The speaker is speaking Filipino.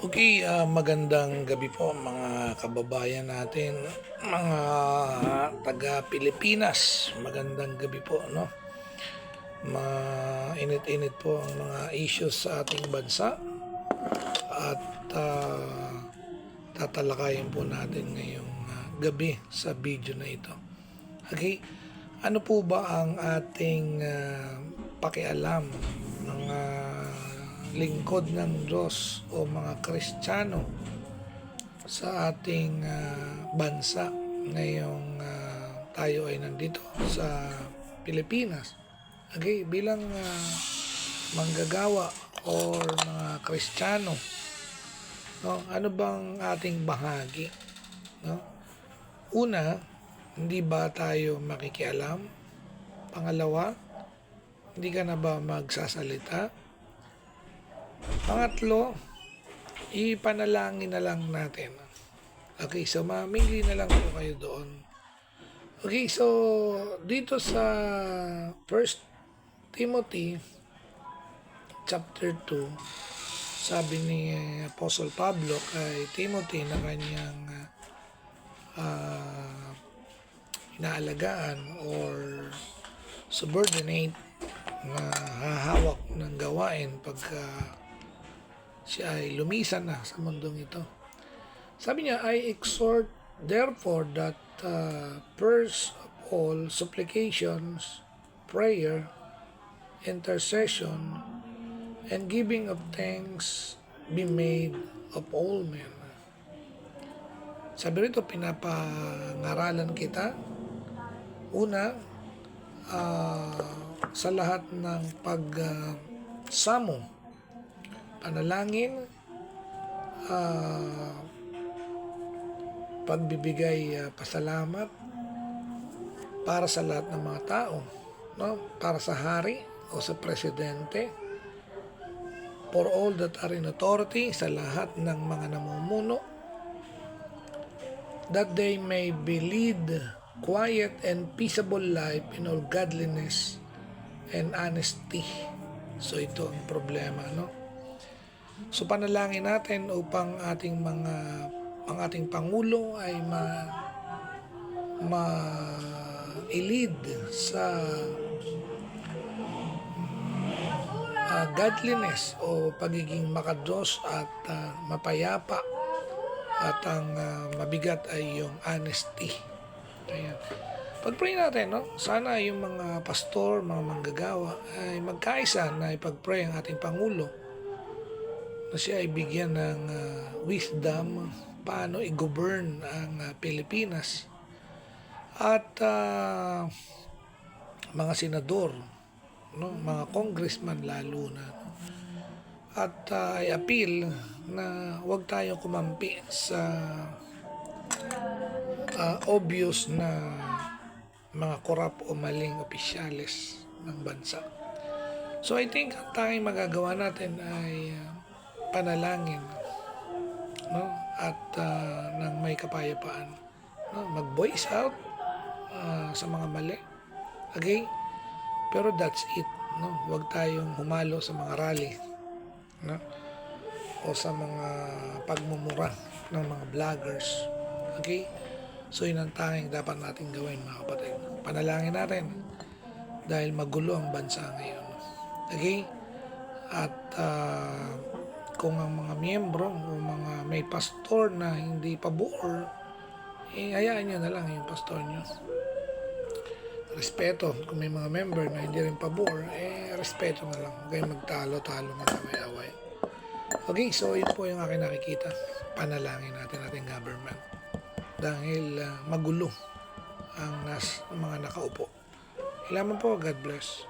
Okay, ah, magandang gabi po mga kababayan natin, mga taga Pilipinas. Magandang gabi po, no? Mainit-init po ang mga issues sa ating bansa at ah, tatalakayin po natin ngayong ah, gabi sa video na ito. Okay, ano po ba ang ating ah, pakialam mga lingkod ng Diyos o mga Kristiyano sa ating ah, bansa ngayong ah, tayo ay nandito sa Pilipinas. Okay, bilang ah, manggagawa or mga Kristiyano, no, ano bang ating bahagi? No? Una, hindi ba tayo makikialam? Pangalawa, hindi ka na ba magsasalita? Pangatlo, ipanalangin na lang natin. Okay, so mamili na lang po kayo doon. Okay, so dito sa 1 Timothy chapter 2, sabi ni Apostle Pablo kay Timothy na kanyang ah, inaalagaan or subordinate na hahawak ng gawain pagka siya ay lumisan na sa mundong ito. Sabi niya, I exhort therefore that uh, first of all supplications, prayer, intercession, and giving of thanks be made of all men. Sabi rito, pinapangaralan kita. Una, ah, sa lahat ng pagsamo, panalangin, ah, pagbibigay ah, pasalamat para sa lahat ng mga tao, no? Para sa hari o sa presidente, for all that are in authority, sa lahat ng mga namumuno, that they may be lead quiet and peaceable life in all godliness and honesty. So ito ang problema, no? So panalangin natin upang ating mga ang ating pangulo ay ma ma i-lead sa ah, godliness o pagiging makadiyos at ah, mapayapa at ang ah, mabigat ay yung honesty. Ayan. Pag-pray natin, no? Sana yung mga pastor, mga manggagawa ay magkaisa na ipag-pray ang ating Pangulo na siya ay bigyan ng ah, wisdom paano i-govern ang ah, Pilipinas at ah, mga senador, no? mga congressman lalo na. no? At ay appeal na huwag tayong kumampi sa ah, obvious na mga korap o maling opisyales ng bansa. So I think ang tanging magagawa natin ay panalangin no at ah, ng may kapayapaan no mag-voice out ah, sa mga mali. Okay? Pero that's it, no? Huwag tayong humalo sa mga rally, no? O sa mga pagmumura ng mga vloggers. Okay? So yun ang tanging dapat natin gawin mga kapatid. Panalangin natin dahil magulo ang bansa ngayon. Okay? At ah, kung ang mga miyembro o mga may pastor na hindi pabor, eh hayaan nyo na lang yung pastor nyo. Respeto. Kung may mga member na hindi rin pabor, eh respeto na lang. Huwag magtalo-talo, magkaway-away. Okay, so yun po yung aking nakikita. Panalangin natin ating government. Dahil ah, magulo ang nas, mga nakaupo. Ilaman po, God bless.